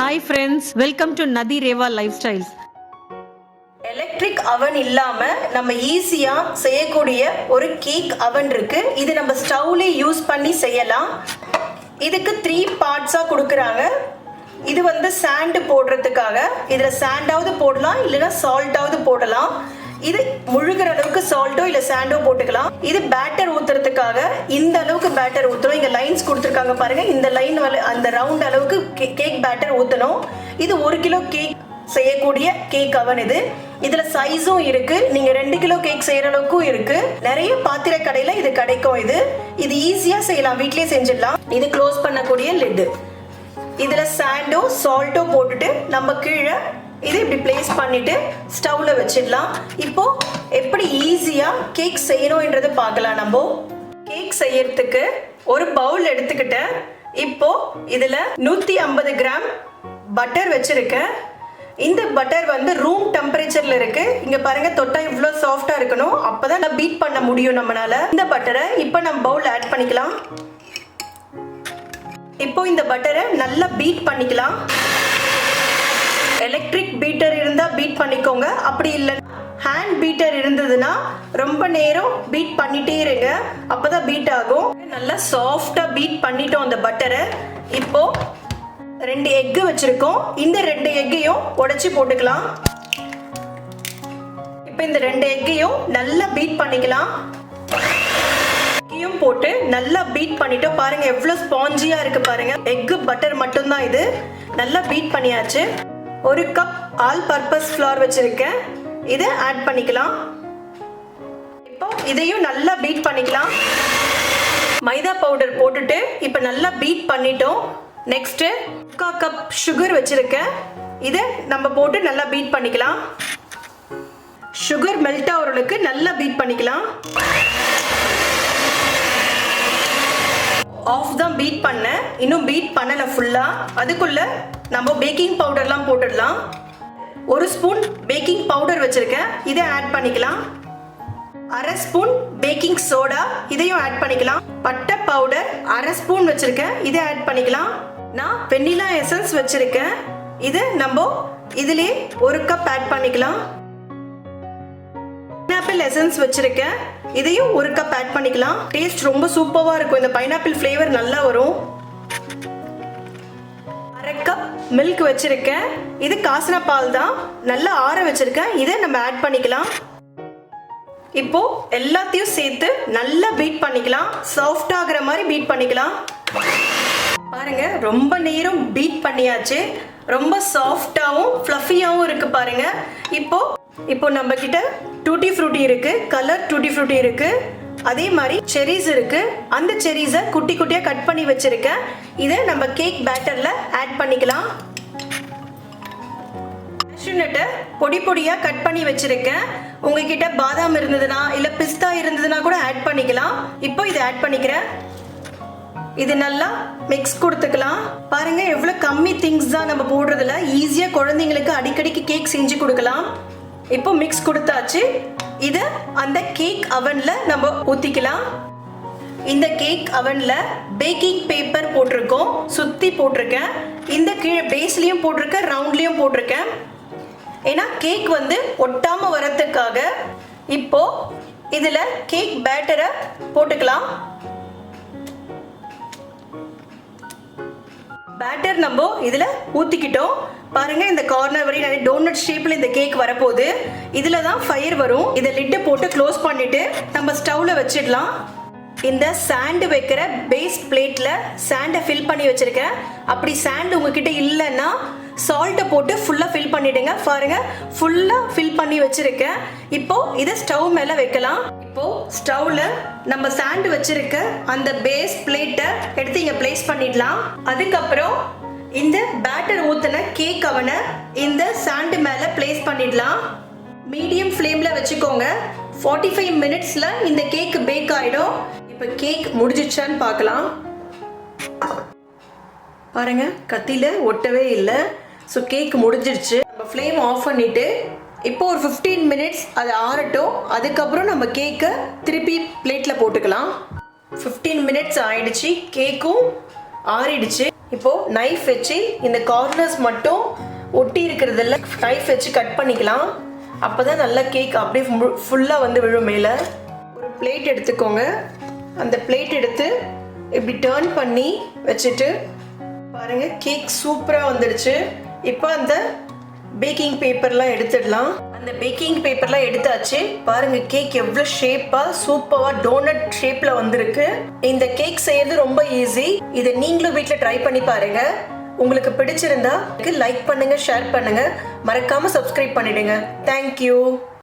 Hi friends welcome to நதி Rewa life styles electric அவன் இல்லாம நம்ம ஈஸியா செய்யக்கூடிய ஒரு கேக் அவன் இருக்கு. இது நம்ம ஸ்டவ்ல யூஸ் பண்ணி செய்யலாம். இதுக்கு த்ரீ பார்ட்ஸா கொடுக்குறாங்க. இது வந்து சாண்டு போடுறதுக்காக. இதுல சாண்டாவது போடலாம் இல்லைன்னா சால்ட்டாவது போடலாம். இது முழுகிறத அளவுக்கு சால்ட்டோ இல்ல சாண்டோ போட்டுக்கலாம். இது பேட்டர் ஊத்துறதுக்காக இந்த அளவுக்கு பேட்டர் ஊத்துறோம் இங்க லைன்ஸ் கொடுத்துருக்காங்க பாருங்க. இந்த லைன் அந்த ரவுண்ட் அளவுக்கு கேக் பேட்டர் ஊத்தணும். இது ஒரு கிலோ கேக் செய்யக்கூடிய கேக் அவன் இது. இதுல சைஸும் இருக்கு. நீங்க ரெண்டு கிலோ கேக் செய்யற அளவுக்கும் இருக்கு. நிறைய பாத்திர கடையில இது கிடைக்கும் இது. இது ஈஸியா செய்யலாம். வீட்லயே செஞ்சிடலாம். இது க்ளோஸ் பண்ணக்கூடிய லிட் இதுல சாண்டோ சால்ட்டோ போட்டுட்டு நம்ம கீழே இது இப்படி பிளேஸ் பண்ணிட்டு ஸ்டவ்ல வச்சிடலாம். இப்போ எப்படி ஈஸியா கேக் செய்யணுன்றதை பார்க்கலாம் நம்ம. கேக் செய்யறதுக்கு ஒரு பவுல் எடுத்துக்கிட்டேன். இப்போ இதுல நூத்தி ஐம்பது கிராம் பட்டர் வச்சிருக்கேன். இந்த பட்டர் வந்து ரூம் டெம்பரேச்சர்ல இருக்கு. இங்க பாருங்க தொட்டா இவ்வளோ சாஃப்டா இருக்கணும். அப்பதான் நான் பீட் பண்ண முடியும் நம்மளால. இந்த பட்டரை இப்போ நம்ம பவுல் ஆட் பண்ணிக்கலாம். இப்போ இந்த பட்டரை நல்லா பீட் பண்ணிக்கலாம். எலக்ட்ரிக் பீட்டர் இருந்தால் பீட் பண்ணிக்கோங்க. அப்படி இல்லை ஹேண்ட் பீட்டர் இருந்ததுன்னா ரொம்ப நேரம் பீட் பண்ணிட்டே இருங்க. அப்பதான் பீட் ஆகும். நல்லா சாஃப்டா பீட் பண்ணிட்டோம் அந்த பட்டரை இப்போ ரெண்டு எக்கு வச்சிருக்கோம். இந்த ரெண்டு எக்கையும் உடைச்சு போட்டுக்கலாம். இப்போ இந்த ரெண்டு எக்கையும் நல்லா பீட் பண்ணிக்கலாம். எக்கையும் போட்டு நல்லா பீட் பண்ணிட்டோம். பாருங்க எவ்வளவு ஸ்பாஞ்சியா இருக்கு பாருங்க. எக்கு பட்டர் மட்டும்தான் இது. நல்லா பீட் பண்ணியாச்சு. ஒரு கப் ஆல் பர்பஸ் ஃப்ளார் வச்சிருக்கேன். இதை ஆட் பண்ணிக்கலாம். இப்போ இதையும் நல்லா பீட் பண்ணிக்கலாம். மைதா பவுடர் போட்டுட்டு இப்போ நல்லா பீட் பண்ணிட்டோம். நெக்ஸ்ட்டு முக்கால் கப் சுகர் வச்சுருக்கேன். இதை நம்ம போட்டு நல்லா பீட் பண்ணிக்கலாம். சுகர் மெல்ட் ஆகிறதுக்கு நல்லா பீட் பண்ணிக்கலாம். ஆஃப் தான் பீட் பண்ணேன். இன்னும் பீட் பண்ணலை ஃபுல்லாக அதுக்குள்ளே நம்ம பேக்கிங் பவுடர்லாம் போட்டுடலாம். ஒரு ஸ்பூன் பேக்கிங் பவுடர் வச்சுருக்கேன். இதை ஆட் பண்ணிக்கலாம். அரை ஸ்பூன் பேக்கிங் சோடா இதையும் ஆட் பண்ணிக்கலாம். பட்டை பவுடர் அரை ஸ்பூன் வச்சிருக்கேன். இதை ஆட் பண்ணிக்கலாம். நான் வெண்ணிலா எசன்ஸ் வச்சிருக்கேன். இது நம்ம இதுலயே ஒரு கப் ஆட் பண்ணிக்கலாம். பைனாப்பிள் எசன்ஸ் வச்சிருக்கேன். இதையும் ஒரு கப் ஆட் பண்ணிக்கலாம். டேஸ்ட் ரொம்ப சூப்பராக இருக்கும். இந்த பைனாப்பிள் ஃப்ளேவர் நல்லா வரும். மில்க் வச்சிருக்கேன் இது காசன பால் தான் நல்லா ஆற வச்சிருக்கேன் இதை நம்ம ஆட் பண்ணிக்கலாம். இப்போ எல்லாத்தையும் சேர்த்து நல்லா பீட் பண்ணிக்கலாம். சாஃப்ட் ஆகுற மாதிரி பீட் பண்ணிக்கலாம். பாருங்க ரொம்ப நேரம் பீட் பண்ணியாச்சு. ரொம்ப சாஃப்டாகவும் ஃப்ளஃபியாகவும் இருக்கு பாருங்க. இப்போ இப்போ நம்ம கிட்ட டூட்டி ஃப்ரூட்டி இருக்கு. கலர் டூட்டி ஃப்ரூட்டி இருக்கு. அதே மாதிரி செரிஸ் இருக்கு. அந்த செரிஸை குட்டி குட்டியாக கட் பண்ணி வச்சிருக்கேன். இதை நம்ம கேக் பேட்டர்ல ஆட் பண்ணிக்கலாம். கேஷ்யூநட்டை பொடி பொடியாக கட் பண்ணி வச்சிருக்கேன். உங்ககிட்ட பாதாம் இருந்ததுன்னா இல்லை பிஸ்தா இருந்ததுன்னா கூட ஆட் பண்ணிக்கலாம். இப்போ இதை ஆட் பண்ணிக்கிறேன். இது நல்லா மிக்ஸ் கொடுத்துக்கலாம். பாருங்க எவ்வளோ கம்மி திங்ஸ் தான் நம்ம போடுறதுல. ஈஸியாக குழந்தைங்களுக்கு அடிக்கடிக்கு கேக் செஞ்சு கொடுக்கலாம். இப்போ மிக்ஸ் கொடுத்தாச்சு. இது அந்த கேக் அவன்ல நம்ம ஊற்றிக்கலாம் இந்த கேக் அவன்ல பேக்கிங் பேப்பர் போட்டிருக்கோம் சுற்றி போட்டிருக்கேன். இந்த கீழே பேஸ்லேயும் போட்டிருக்கேன் ரவுண்ட்லேயும் போட்டிருக்கேன். ஏன்னா கேக் வந்து ஒட்டாம வரத்துக்காக இப்போ இதுல கேக் பேட்டரை போட்டுக்கலாம். பேட்டர் நம்ம இதுல ஊத்திக்கிட்டோம். பாருங்க இந்த கார்னர் வரையும் நிறைய டோனட் ஷேப்ல இந்த கேக் வரப்போகுது. இதுல தான் ஃபயர் வரும். இதை லிட்டு போட்டு க்ளோஸ் பண்ணிட்டு நம்ம ஸ்டவ்ல வச்சிடலாம். இந்த சாண்டு வைக்கிற பேஸ் பிளேட்ல சாண்டை ஃபில் பண்ணி வச்சிருக்கேன் அப்படி சாண்ட் உங்ககிட்ட இல்லைன்னா சால்ட்டை போட்டு ஃபுல்லாக ஃபில் பண்ணிடுங்க. பாருங்க ஃபுல்லாக ஃபில் பண்ணி வச்சிருக்கேன். இப்போ இதை ஸ்டவ் மேலே வைக்கலாம். இப்போ ஸ்டவ்ல நம்ம சாண்டு வச்சிருக்க அந்த பேஸ் பிளேட்டை எடுத்து இங்கே பிளேஸ் பண்ணிடலாம். அதுக்கப்புறம் இந்த பேட்டர் ஊற்றின கேக் அவனை இந்த சாண்டு மேலே பிளேஸ் பண்ணிடலாம். மீடியம் ஃப்ளேமில் வச்சுக்கோங்க. ஃபார்ட்டி ஃபைவ் மினிட்ஸில் இந்த கேக் பேக் ஆகிடும் இப்போ கேக் முடிஞ்சிச்சான்னு பார்க்கலாம். பாருங்க கத்தியில் ஒட்டவே இல்லை. ஸோ கேக் முடிஞ்சிருச்சு நம்ம ஃப்ளேம் ஆஃப் பண்ணிட்டு இப்போ ஒரு ஃபிஃப்டீன் மினிட்ஸ் அது ஆறட்டும். அதுக்கப்புறம் நம்ம கேக்கை திருப்பி பிளேட்டில் போட்டுக்கலாம். ஃபிஃப்டீன் மினிட்ஸ் ஆயிடுச்சு. கேக்கும் ஆறிடுச்சு. இப்போ நைஃப் வச்சு இந்த கார்னர்ஸ் மட்டும் ஒட்டி இருக்கிறதில்ல நைஃப் வச்சு கட் பண்ணிக்கலாம். அப்போ தான் நல்லா கேக் அப்படியே ஃபுல்லாக வந்து விழும் மேலே. ஒரு பிளேட் எடுத்துக்கோங்க. அந்த பிளேட் எடுத்து இப்படி டேர்ன் பண்ணி வச்சுட்டு பாருங்கள் கேக் சூப்பராக வந்துடுச்சு. இப்போ அந்த பேக்கிங் பேப்பர்லாம் எடுத்துடலாம். அந்த பேக்கிங் பேப்பர்லாம் எடுத்தாச்சு. பாருங்க கேக் எவ்வளோ ஷேப்பாக சூப்பராக டோனட் ஷேப்பில் வந்திருக்கு. இந்த கேக் செய்யறது ரொம்ப ஈஸி இதை நீங்களும் வீட்டில் ட்ரை பண்ணி பாருங்க. உங்களுக்கு பிடிச்சிருந்தா லைக் பண்ணுங்க ஷேர் பண்ணுங்க. மறக்காம சப்ஸ்கிரைப் பண்ணிடுங்க. தேங்க்யூ